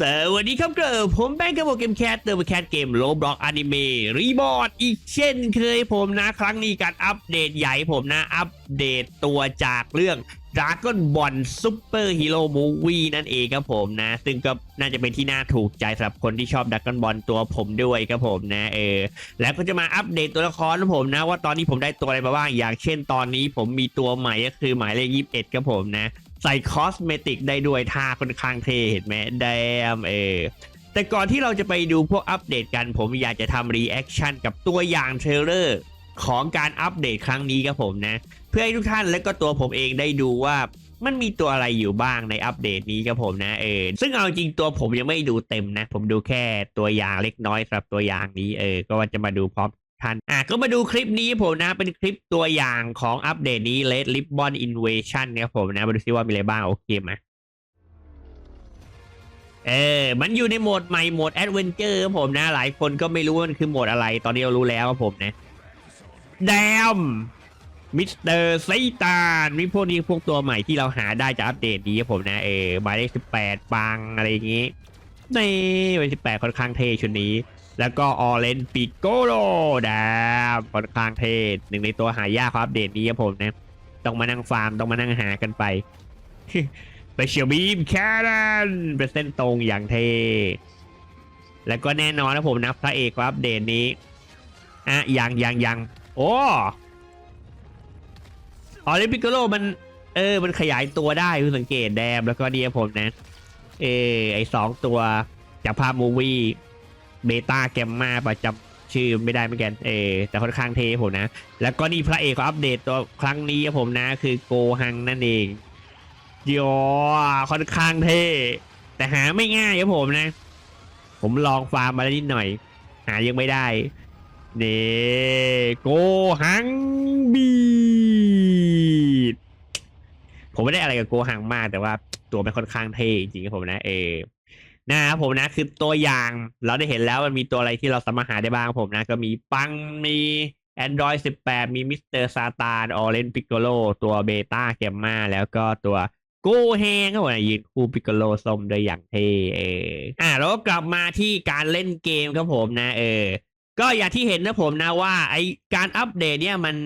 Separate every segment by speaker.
Speaker 1: สวัสดีครับเกิร์ผมแบงค์กับโปเกมแคทเตอร์แคทเกมโลบล็อกอนิเมะรีบอร์ดอีกเช่นเคยผมนะ ครั้งนี้การอัปเดตใหญ่ผมนะ อัปเดตตัวจากเรื่อง Dragon Ball Super Hero Movie นั่นเองครับผมนะ ซึ่งก็น่าจะเป็นที่น่าถูกใจสำหรับคนที่ชอบ Dragon Ball ตัวผมด้วยครับผมนะเออแล้วก็จะมาอัปเดตตัวละครของผมนะ ว่าตอนนี้ผมได้ตัวอะไรมาบ้างอย่างเช่นตอนนี้ผมมีตัวใหม่ก็คือหมายเลขยี่สิบเอ็ดครับผมนะ ใส่คอสเมติกได้ด้วยท่าค่อนข้างเท่เห็นไหมแดมเออแต่ก่อนที่เราจะไปดูพวกอัปเดตกันผมอยากจะทำรีแอคชั่นกับตัวอย่างเทรลเลอร์ของการอัปเดตครั้งนี้ครับผมนะ เพื่อให้ทุกท่านและก็ตัวผมเองได้ดูว่ามันมีตัวอะไรอยู่บ้างในอัปเดตนี้ครับผมนะเออซึ่งเอาจริงตัวผมยังไม่ดูเต็มนะ ผมดูแค่ตัวอย่างเล็กน้อยสำหรับตัวอย่างนี้เออก็ว่าจะมาดูพร้อม ท่านอะก็มาดูคลิปนี้ผมนะเป็นคลิปตัวอย่างของอัปเดตนี้ Red Ribbon Invasion ครับผมนะ มาดูซิว่ามีอะไรบ้าง โอเคไหมเออ มันอยู่ในโหมดใหม่โหมดแอดเวนเจอร์ครับผมนะ หลายคนก็ไม่รู้ว่ามันคือโหมดอะไร ตอนนี้เรารู้แล้วครับผมนะแดมมิสเตอร์ไซตานมีพวกนี้พวกตัวใหม่ที่เราหาได้จากอัปเดตนี้ครับผมนะ เออหมายเลขสิบแปดปังอะไรอย่างงี้นี่เป็นสิบแปดค่อนข้างเทชุดนี้ แล้วก็ออเรนปิโกโลดามค่อนข้างเท่หนึ่งในตัวหายากของอัปเดตนี้ครับผมนะ ต้องมานั่งฟาร์ม ต้องมานั่งหากันไปไปเชียวบีมแครนเป็นเส้นตรงอย่างเท่แล้วก็แน่นอนนะผมนะพระเอกของอัปเดตนี้อะยังยังยังโอ้ออลิมปิโกโลมัน เออ มันขยายตัวได้คุณสังเกตแดมแล้วก็เนี่ยผมนะ เออไอสองตัวจากภาพมูวี่ เบต้าแกมมาประจำชื่อไม่ได้เหมือนกันเออแต่ค่อนข้างเทผมนะ แล้วก็นี่พระเอกของอัปเดตตัวครั้งนี้ครับผมนะ คือโกฮังนั่นเองโยค่อนข้างเทแต่หาไม่ง่ายครับผมนะ ผมลองฟาร์มมาแล้วนิดหน่อย หายังไม่ได้เดโกหังบีดผมไม่ได้อะไรกับโกหังมากแต่ว่าตัวมันค่อนข้างเท่จริงครับผมนะเออ นะครับผมนะคือตัวอย่างเราได้เห็นแล้วมันมีตัวอะไรที่เราสามารถหาได้บ้างผมนะ ก็มีปังมี Android 18 มีมิสเตอร์ซาตานออเรนปิกโกโลตัวเบต้าแกมมาแล้วก็ตัวโกแฮงก็ว่ายืนคู่ปิกโกโลส้มโดยอย่างเท่เอออ่าแล้วก็กลับมาที่การเล่นเกมครับผมนะ เออ ก็อย่างที่เห็นนะผมนะว่าไอการอัปเดตเนี่ยมัน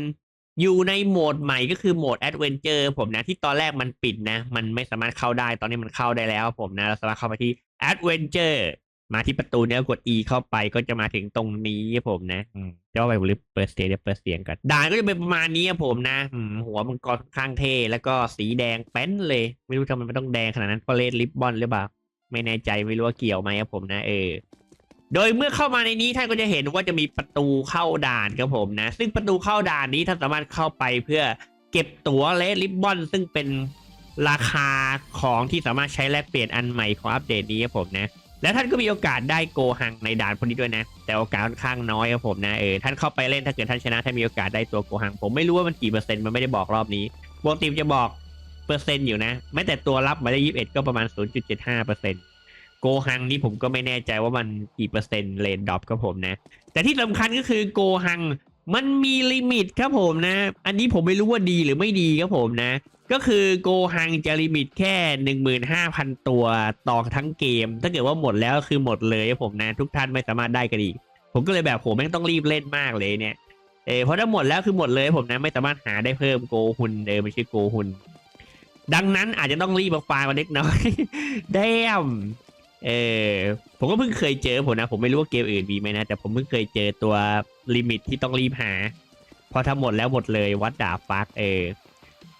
Speaker 1: อยู่ในโหมดใหม่ก็คือโหมดแอดเวนเจอร์ผมนะที่ตอนแรกมันปิดนะ มันไม่สามารถเข้าได้ตอนนี้มันเข้าได้แล้วผมนะ เราสามารถเข้าไปที่ แอดเวนเจอร์มาที่ประตูเนี้ยกด E เข้าไปก็จะมาถึงตรงนี้ครับผมนะอืมจะว่าไปหรือเปิดเสียงเดี๋ยวเปิดเสียงกันด่านก็จะเป็นประมาณนี้ครับผมนะอืมหัวมังกรค่อนข้างเท่แล้วก็สีแดงแป้นเลย ไม่รู้ทำไมมันต้องแดงขนาดนั้นเพราะเลดลิปบอนหรือเปล่าไม่แน่ใจไม่รู้ว่าเกี่ยวไหมครับผมนะเออ โดยเมื่อเข้ามาในนี้ท่านก็จะเห็นว่าจะมีประตูเข้าด่านครับผมนะ ซึ่งประตูเข้าด่านนี้ท่านสามารถเข้าไปเพื่อเก็บตั๋วเลดลิบบอนซึ่งเป็น ราคาของที่สามารถใช้แลกเปลี่ยนอันใหม่ของอัปเดตนี้ครับผมนะ แล้วท่านก็มีโอกาสได้โกหังในด่านพวกนี้ด้วยนะ แต่โอกาสค่อนข้างน้อยครับผมนะเออท่านเข้าไปเล่นถ้าเกิดท่านชนะท่านมีโอกาสได้ตัวโกหัง ผมไม่รู้ว่ามันกี่เปอร์เซ็นต์มันไม่ได้บอกรอบนี้ปกติมจะบอกเปอร์เซ็นต์อยู่นะแม้แต่ตัวรับมายเลขยี่สิบเอ็ดก็ประมาณ0.75เปอร์เซ็นต์โกหังนี่ผมก็ไม่แน่ใจว่ามันกี่เปอร์เซ็นต์เลนดรอปครับผมนะ แต่ที่สำคัญก็คือโกหังมันมีลิมิตครับผมนะ อันนี้ผมไม่รู้ว่าดีหรือไม่ดีครับผมนะ ก็คือโกหังจะลิมิตแค่ 15,000 ตัวต่อทั้งเกม ถ้าเกิดว่าหมดแล้วคือหมดเลยผมนะ ทุกท่านไม่สามารถได้กันอีก ผมก็เลยแบบผมแม่งต้องรีบเล่นมากเลยเนี่ยเออเพราะถ้าหมดแล้วคือหมดเลยผมนะไม่สามารถหาได้เพิ่มโกฮุนเออไม่ใช่โกฮุนดังนั้นอาจจะต้องรีบมาฟาร์มันเล็กน้อยแดมเออผมก็เพิ่งเคยเจอผมนะ ผมไม่รู้ว่าเกมอื่นมีไหมนะ แต่ผมเพิ่งเคยเจอตัวลิมิตที่ต้องรีบหา พอทำหมดแล้วหมดเลยวัดดาฟักเออ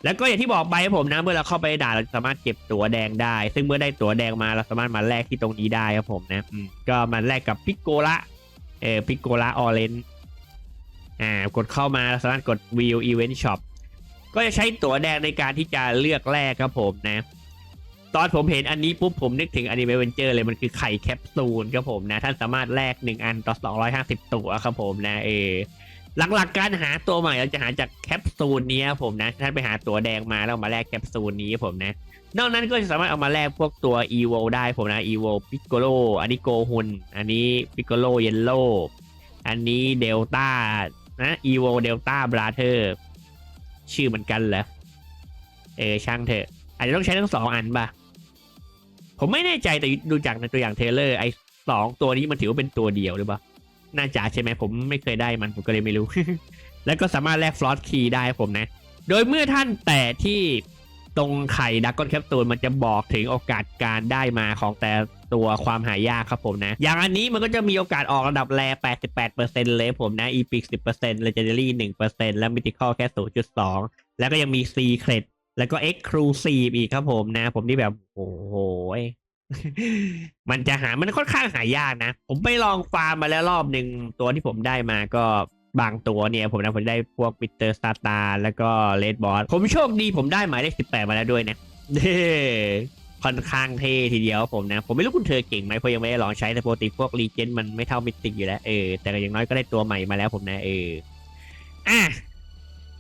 Speaker 1: แล้วก็อย่างที่บอกไปครับผมนะเมื่อเราเข้าไปด่าเราสามารถเก็บตั๋วแดงได้ ซึ่งเมื่อได้ตั๋วแดงมาเราสามารถมาแลกที่ตรงนี้ได้ครับผมนะก็มาแลกกับพิกโกละเออพิกโกละออเรนอ่ากดเข้ามาเราสามารถกด view event shop ก็จะใช้ตั๋วแดงในการที่จะเลือกแลกครับผมนะ ตอนผมเห็นอันนี้ปุ๊บผมนึกถึงอนิเมะเวนเจอร์เลยมันคือไข่แคปซูลครับผมนะ ท่านสามารถแลกหนึ่งอันต่อ250 ตัวครับผมนะเออ หลักๆการหาตัวใหม่เราจะหาจากแคปซูลนี้ผมนะท่านไปหาตัวแดงมาแล้วมาแลกแคปซูลนี้ผมนะ นอกนั้นก็จะสามารถเอามาแลกพวกตัว e v o ได้ผมนะ e v o Piccolo อันนี้โกฮุนอันนี้ Piccolo y e l l o อันนี้เดลต้านะ e v o Delta Brother ชื่อเหมือนกันเหรอเออช่างเถอะ อาจจะต้องใช้ทั้งสองอันป่ะผมไม่แน่ใจแต่ดูจากในตัวอย่างเทเลอร์ไอสองตัวนี้มันถือว่าเป็นตัวเดียวหรือเปล่า น่าจะใช่ไหมผมไม่เคยได้มันผมก็เลยไม่รู้ แล้วก็สามารถแลกฟลอสคีย์ได้ผมนะ โดยเมื่อท่านแตะที่ตรงไข่ดักก้อนแคปซูลมันจะบอกถึงโอกาสการได้มาของแต่ตัวความหายากครับผมนะ อย่างอันนี้มันก็จะมีโอกาสออกระดับแร88%เลยผมนะ Epic 10% Legendary 1%และ Mythical แค่ 0.2 แล้วก็ยังมี Secret แล้วก็ Exclusive อีกครับผมนะ ผมนี่แบบ โอ้โห มันจะหา มันค่อนข้างหายากนะ ผมไปลองฟาร์มมาแล้วรอบหนึ่งตัวที่ผมได้มาก็บางตัวเนี่ย ผมนะผมได้พวกมิเตอร์สตาร์ตาแล้วก็เลดบอสผมโชคดีผมได้หมายเลขสิบแปดมาแล้วด้วยนะเด้ค่อนข้างเท่ทีเดียวผมนะ ผมไม่รู้คุณเธอเก่งไหมเพราะยังไม่ได้ลองใช้แต่ปกติพวกรีเจนมันไม่เท่ามิติอยู่แล้วเออแต่ก็อย่างน้อยก็ได้ตัวใหม่มาแล้วผมนะเอออะ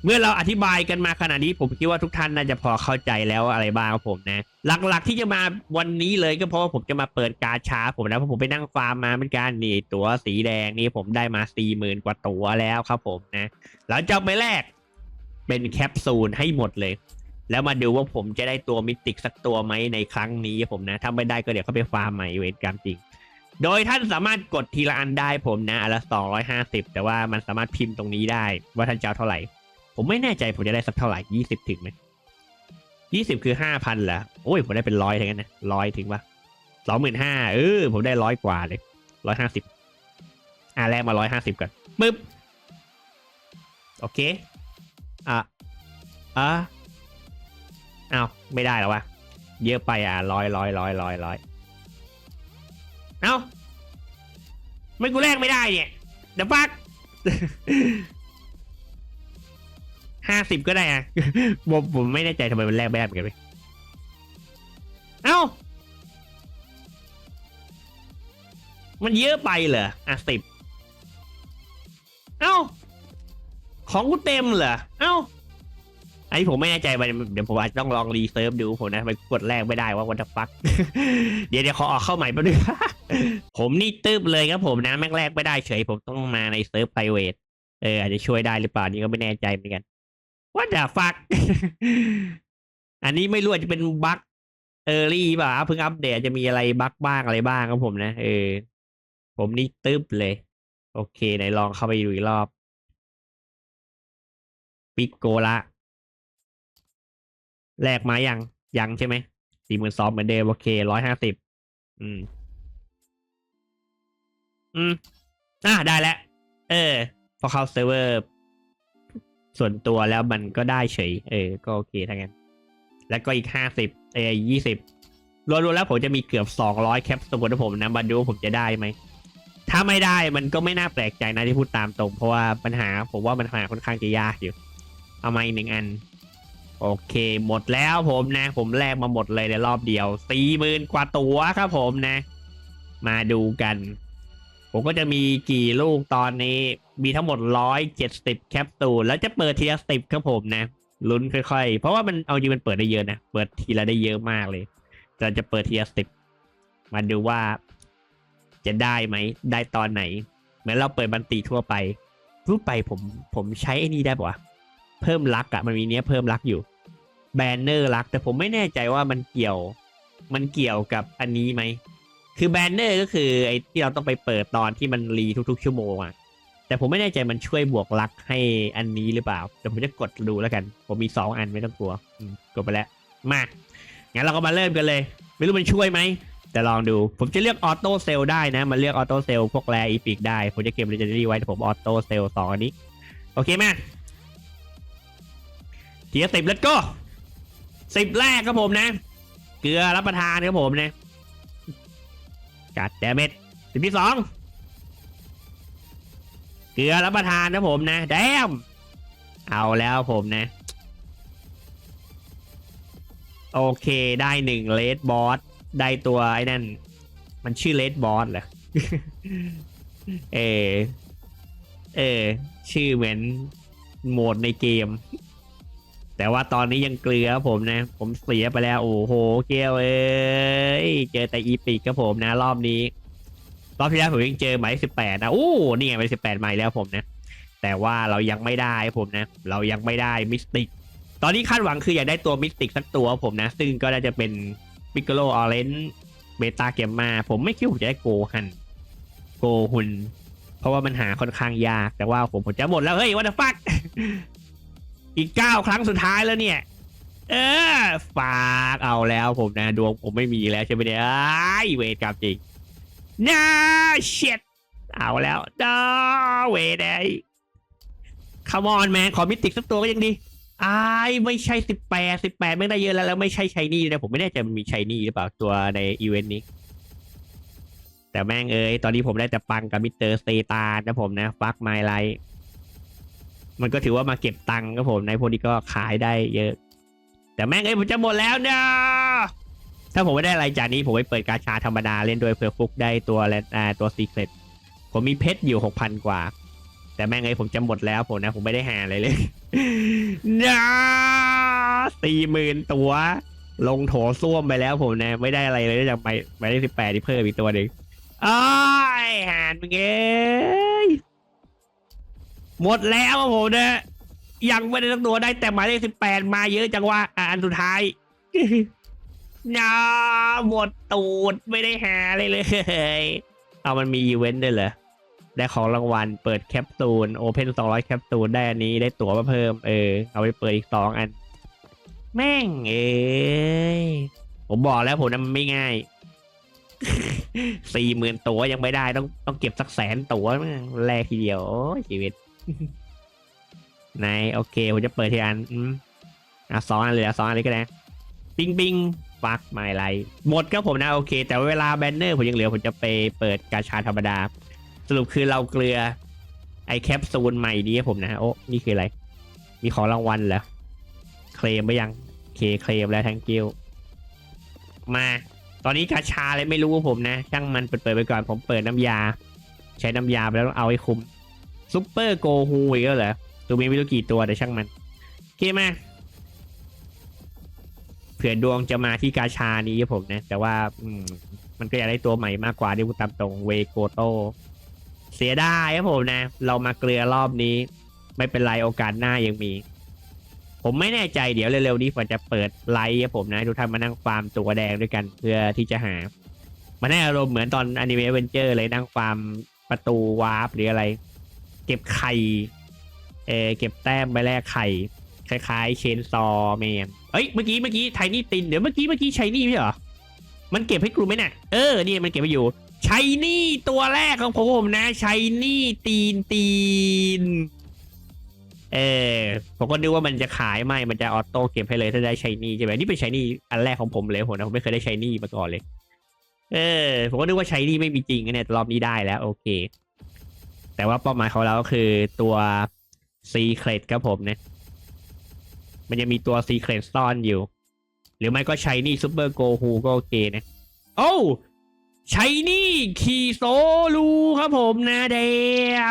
Speaker 1: เมื่อเราอธิบายกันมาขนาดนี้ผมคิดว่าทุกท่านน่าจะพอเข้าใจแล้วอะไรบ้างครับผมนะ หลักๆที่จะมาวันนี้เลยก็เพราะว่าผมจะมาเปิดกาชาผมนะเพราะผมไปนั่งฟาร์มมาเหมือนกันนี่ตัวสีแดงนี่ผมได้มาสี่หมื่นกว่าตัวแล้วครับผมนะแล้วจะไปแรกเป็นแคปซูลให้หมดเลย แล้วมาดูว่าผมจะได้ตัวมิติกสักตัวไหมในครั้งนี้ครับผมนะถ้าไม่ได้ก็เดี๋ยวเขาไปฟาร์มใหม่เวรกรรมจริงโดยท่านสามารถกดทีละอันได้ผมนะอันละสองร้อยห้าสิบแต่ว่ามันสามารถพิมพ์ตรงนี้ได้ว่าท่านจะเอาเท่าไหร่ ผมไม่แน่ใจผมจะได้สักเท่าไหร่ยี่สิบถึงไหมยี่สิบคือห้าพันเหรอโอ้ยผมได้เป็นร้อยทั้งนั้นนะร้อยถึงปะสองหมื่นห้าเออผมได้ร้อยกว่าเลยร้อยห้าสิบอ่าแรกมาร้อยห้าสิบก่อนปึ๊บโอเค อะอะเอาไม่ได้แล้ววะเยอะไปอะร้อยร้อยร้อยร้อยร้อยเอาไม่กูแลกไม่ได้เนี่ยเดี๋ยวฟัก ห้าสิบก็ได้อะผมผมไม่แน่ใจทำไมมันแลกไม่ได้เหมือนกันเลยเอ้า มันเยอะไปเหรอ อะสิบเอ้า ของกูเต็มเหรอ เอ้าไอ้ผมไม่แน่ใจไปเดี๋ยวผมอาจจะต้องลองรีเซิร์ฟดูผมนะไปกดแรกไม่ได้ว่าวันฟักเดี๋ยวเดี๋ยวขอออกเข้าใหม่แป๊บนึงผมนี่ตึบเลยครับผมนะแม่งแรกไม่ได้เฉย ผมต้องมาในเซิร์ฟไพรเวทเอออาจจะช่วยได้หรือเปล่านี่ก็ไม่แน่ใจเหมือนกัน ว่าจะฟัก อันนี้ไม่รู้จะเป็นบั๊กเออรี่ป่ะเพิ่งอัปเดตจะมีอะไรบั๊กบ้างอะไรบ้างครับผมนะเออ ผมนี่ตึ๊บเลย โอเคไหนลองเข้าไปดูอีกรอบ ปิกโกละแลกมายัง ยังใช่ไหมสี่หมื่นสองเหมือนเดิมโอเคร้อยห้าสิบอืม อืมอะได้แล้ว เออพอเข้าเซิร์ฟเวอร์ ส่วนตัวแล้วมันก็ได้เฉย เออ ก็โอเคทั้งนั้น แล้วก็อีกห้าสิบเอยี่สิบรวมๆแล้วผมจะมีเกือบสองร้อยแคปซูลนะผมนะมาดูผมจะได้ไหม ถ้าไม่ได้มันก็ไม่น่าแปลกใจนะที่พูดตามตรง เพราะว่าปัญหาผมว่าปัญหาค่อนข้างจะยากอยู่ เอามาอีกหนึ่งอัน โอเค หมดแล้วผมนะ ผมแลกมาหมดเลยในรอบเดียวสี่หมื่นกว่าตัวครับผมนะ มาดูกัน ผมก็จะมีกี่ลูกตอนนี้ มีทั้งหมดร้อยเจ็ดสิบแคปซูลแล้วจะเปิดทีละสิบครับผมนะลุ้นค่อยๆ เพราะว่ามันเอาจริงมันเปิดได้เยอะนะ เปิดทีละได้เยอะมากเลยแต่จะเปิดทีละสิบมาดูว่า จะได้ไหม ได้ตอนไหน เหมือนเราเปิดบันตีทั่วไปรูปไปผมผมใช้ไอ้นี่ได้ปะวะเพิ่มลักอะมันมีเนี้ยเพิ่มลักอยู่ แบนเนอร์ลัก แต่ผมไม่แน่ใจว่ามันเกี่ยว มันเกี่ยวกับอันนี้ไหม คือแบนเนอร์ก็คือไอ้ที่เราต้องไปเปิดตอนที่มันรีทุกๆ ชั่วโมงอะ แต่ผมไม่แน่ใจมันช่วยบวกลักให้อันนี้หรือเปล่าแต่ผมจะกดดูแล้วกัน ผมมีสองอันไม่ต้องกลัวอืมกดไปแล้ว มางั้นเราก็มาเริ่มกันเลย ไม่รู้มันช่วยไหมแต่ลองดู ผมจะเลือกออโต้เซลได้นะ มันเลือกออโต้เซลพวกแรอีพิกได้ ผมจะเก็บ legendary ไว้แต่ผมออโต้เซลสองอันนี้ โอเคไหมทีละสิบแล้วก็สิบแรกครับผมนะ เกลือรับประทานครับผมนะกัดแดเมจสิบที่สอง เกลือรับประทานนะผมนะแดมเอาแล้วผมนะ โอเคได้หนึ่งเลดบอสได้ตัวไอ้นั่น มันชื่อเลดบอสเหรอเออเออ ชื่อเหมือนโหมดในเกม แต่ว่าตอนนี้ยังเกลือครับผมนะ ผมเสียไปแล้ว โอ้โห เกลเอ้ยเจอแต่อีปิกครับผมนะ รอบนี้ รอบที่แล้วผมยังเจอหมายสิบแปดนะโอ้นี่ไงหมายสิบแปดใหม่แล้วผมนะ แต่ว่าเรายังไม่ได้ผมนะ เรายังไม่ได้มิสติก ตอนนี้คาดหวังคืออยากได้ตัวมิสติกสักตัวผมนะ ซึ่งก็น่าจะเป็นปิกโกโลออเรนเบต้าเกมมาผมไม่คิดว่าผมจะได้โกหันโกฮุนเพราะว่ามันหาค่อนข้างยากแต่ว่าผมผมจะหมดแล้วเฮ้ยวัตฟักอีกเก้าครั้งสุดท้ายแล้วเนี่ย เออ ฝากเอาแล้วผมนะ ดวงผมไม่มีแล้วใช่ไหมเนี่ยอ้ายเวทกรรมจริง น่าเช็ดเอาแล้วน้าเวทไอ้คามอนแมนขอมิติกสักตัวก็ยังดีอ้ายไม่ใช่สิบแปดสิบแปดไม่ได้เยอะแล้วแล้วไม่ใช่ชายนี่นะผมไม่แน่ใจมันมีชายนี่หรือเปล่าตัวในอีเวนต์นี้ แต่แม่งเอ้ยตอนนี้ผมได้แต่ปังกับมิสเตอร์สเตตานะผมนะฟักไมไลท์มันก็ถือว่ามาเก็บตังค์ครับผมในพวกนี้ก็ขายได้เยอะ แต่แม่งเอ้ยผมจะหมดแล้วเนาะ ถ้าผมไม่ได้อะไรจากนี้ผมไปเปิดกาชาธรรมดาเล่นด้วยเผื่อฟุกได้ตัวและอ่าตัวซีเครตผมมีเพชรอยู่หกพันกว่า แต่แม่งเอ้ยผมจะหมดแล้วผมนะ ผมไม่ได้หาอะไรเลยนะสี่หมื่นตัว ลงโถส้วมไปแล้วผมนะ ไม่ได้อะไรเลยนอกจากไปไปได้สิบแปดที่เพิ่มอีกตัวหนึ่งอ้ายหานมึงยหมดแล้วผมนะยังไม่ได้ตั้งตัวได้แต่หมายเลขสิบแปดมาเยอะจังว่าอะอันสุดท้าย นาหมดตูดไม่ได้หาเลยเลย เอามันมีอีเวนต์ด้วยเหรอ ได้ของรางวัลเปิดแคปซูลโอเพนสองร้อยแคปซูลได้อันนี้ได้ตั๋วมาเพิ่มเออ เอาไปเปิดอีกสองอัน แม่งเอ้ยผมบอกแล้วผมนั้นมันไม่ง่ายสี่หมื่นตั๋วยังไม่ได้ต้องต้องเก็บสักแสนตั๋วแรกทีเดียวชีวิตไหนโอเคผมจะเปิดทีอันอะสองอันเลยอะสองอันเลยก็ได้ปิงปิง ฟักไม่ไรหมดก็ผมนะโอเค แต่เวลาแบนเนอร์ผมยังเหลือผมจะไปเปิดกาชาธรรมดา สรุปคือเราเกลือ ไอแคปซูลใหม่นี้ผมนะ โอ้นี่คืออะไร มีของรางวัลเหรอเคลมไปยังเคเคลมแล้วทั้งกิวมา ตอนนี้กาชาเลยไม่รู้ผมนะ ช่างมันเปิดเปิดไปก่อนผมเปิดน้ำยา ใช้น้ำยาไปแล้วต้องเอาให้คุ้มซุปเปอร์โกฮูอีกแล้วเหรอตัวมีไม่รู้กี่ตัวแต่ช่างมันโอเคมา เผื่อดวงจะมาที่กาชานี้ครับผมนะ แต่ว่าอืมมันก็อยากได้ตัวใหม่มากกว่าที่พูดตามตรงเวโกโต เสียดายครับผมนะ เรามาเกลือรอบนี้ ไม่เป็นไรโอกาสหน้ายังมี ผมไม่แน่ใจเดี๋ยวเร็วๆนี้ผมจะเปิดไลฟ์ครับผมนะทุกท่านมานั่งฟาร์มตัวแดงด้วยกันเพื่อที่จะหา มันให้อารมณ์เหมือนตอนอนิเมะเวนเจอร์เลยนั่งฟาร์มประตูวาร์ปหรืออะไร เก็บไข่เออเก็บแต้มไปแลกไข่ คล้ายๆเชนซอแมน เอ้ยเมื่อกี้เมื่อกี้ไทนี่ตินเดี๋ยวเมื่อกี้เมื่อกี้ชัยนี่ไม่ใช่เหรอมันเก็บให้กลุ่มไหมเนี่ยเออนี่มันเก็บไปอยู่ชัยนี่ตัวแรกของผมนะชัยนี่ตีนตีนเออผมก็นึกว่ามันจะขายไม่มันจะออโต้เก็บให้เลยถ้าได้ชัยนี่ใช่ไหมนี่เป็นชัยนี่อันแรกของผมเลยผมนะผมไม่เคยได้ชัยนี่มาก่อนเลย เออผมก็นึกว่าชัยนี่ไม่มีจริงนะเนี่ยรอบนี้ได้แล้ว โอเค แต่ว่าเป้าหมายของเราก็คือตัวซีเครตครับผมเนี่ย มันจะมีตัวซีเครตซ่อนอยู่ หรือไม่ก็ชัยนี่ซูเปอร์โกฮูก็โอเคนะ โอ้ชัยนี่คีโซลูครับผมนะเด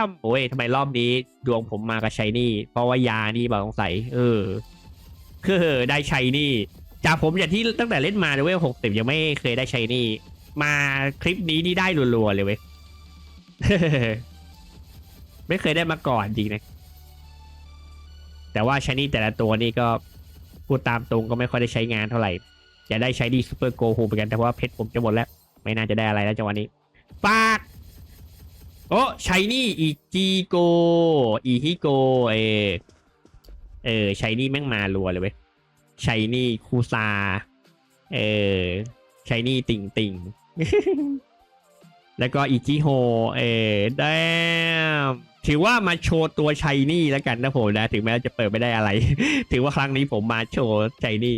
Speaker 1: มโอ้ยทำไมรอบนี้ดวงผมมากับชัยนี่ เพราะว่ายานี่บางสงสัยเออคือได้ชัยนี่ จากผมอย่างที่ตั้งแต่เล่นมาเลยเว้ยหกสิบยังไม่เคยได้ชัยนี่ มาคลิปนี้นี่ได้รัวๆเลยเว้ยไม่เคยได้มาก่อนจริงนะ แต่ว่าชนี่แต่ละตัวนี่ก็พูดตามตรงก็ไม่ค่อยได้ใช้งานเท่าไหร่ จะได้ใช้ดีซูเปอร์โกฮูเหมือนกันแต่ว่าเพชรผมจะหมดแล้ว ไม่น่าจะได้อะไรแล้วจังหวะนี้ปากโอ้ใช้นี่อีจีโกอีฮิโกเออเออชนี่แม่งมารัวเลยเว้ยใช้นี่คูซาเออใช้นี่ติ่งติ่งแล้วก็อิจิโฮเออแดม ถือว่ามาโชว์ตัวชัยนี่แล้วกันนะผมนะ ถึงแม้จะเปิดไม่ได้อะไร ถือว่าครั้งนี้ผมมาโชว์ชัยนี่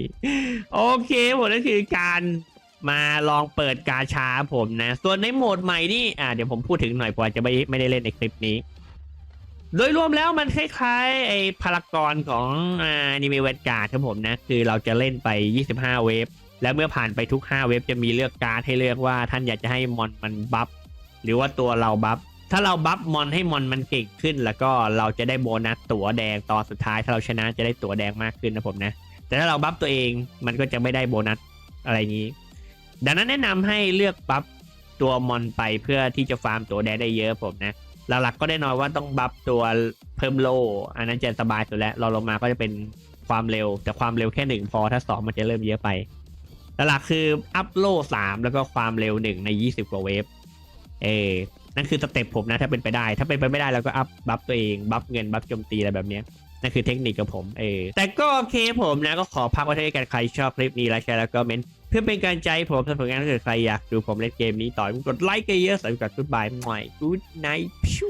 Speaker 1: โอเคผมนั่นคือการมาลองเปิดกาชาผมนะ ส่วนในโหมดใหม่นี่อ่าเดี๋ยวผมพูดถึงหน่อยเพราะจะไม่ไม่ได้เล่นในคลิปนี้ โดยรวมแล้วมันคล้ายๆไอ้พารากอนของอ่านิเมเวนการ์ดครับผมนะ คือเราจะเล่นไป 25 เวฟและเมื่อผ่านไปทุก 5 เว็บจะมีเลือกการ์ดให้เลือกว่าท่านอยากจะให้มอนมันบัฟหรือว่าตัวเราบัฟ ถ้าเราบัฟมอนให้มอนมันเก่งขึ้น แล้วก็เราจะได้โบนัสตั๋วแดงตอนสุดท้าย ถ้าเราชนะจะได้ตั๋วแดงมากขึ้นนะผมนะ แต่ถ้าเราบัฟตัวเองมันก็จะไม่ได้โบนัสอะไรนี้ ดังนั้นแนะนำให้เลือกบัฟตัวมอนไปเพื่อที่จะฟาร์มตัวแดงได้เยอะผมนะหลักๆก็ได้นอนว่าต้องบัฟตัวเพิ่มโล อันนั้นจะสบายสุดแล้วเราลงมาก็จะเป็นความเร็ว แต่ความเร็วแค่หนึ่งพอถ้าสองมันจะเริ่มเยอะไปหลักๆคืออัพโลดสามแล้วก็ความเร็วหนึ่งใน20กว่าเวฟเอ นั่นคือสเต็ปผมนะถ้าเป็นไปได้ ถ้าเป็นไปไม่ได้เราก็อัพบัฟตัวเองบัฟเงินบัฟโจมตีอะไรแบบเนี้ยนั่นคือเทคนิคของผมเออแต่ก็โอเคผมนะก็ขอพักไว้เท่านี้กันใครชอบคลิปนี้ไลค์แชร์แล้วก็เมนต์เพื่อเป็นการใจผมสำหรับงานถ้าเกิดใครอยากดูผมเล่นเกมนี้ต่อ กดไลค์กันเยอะสำหรับกดบายหน่อยกูดไนท์พิว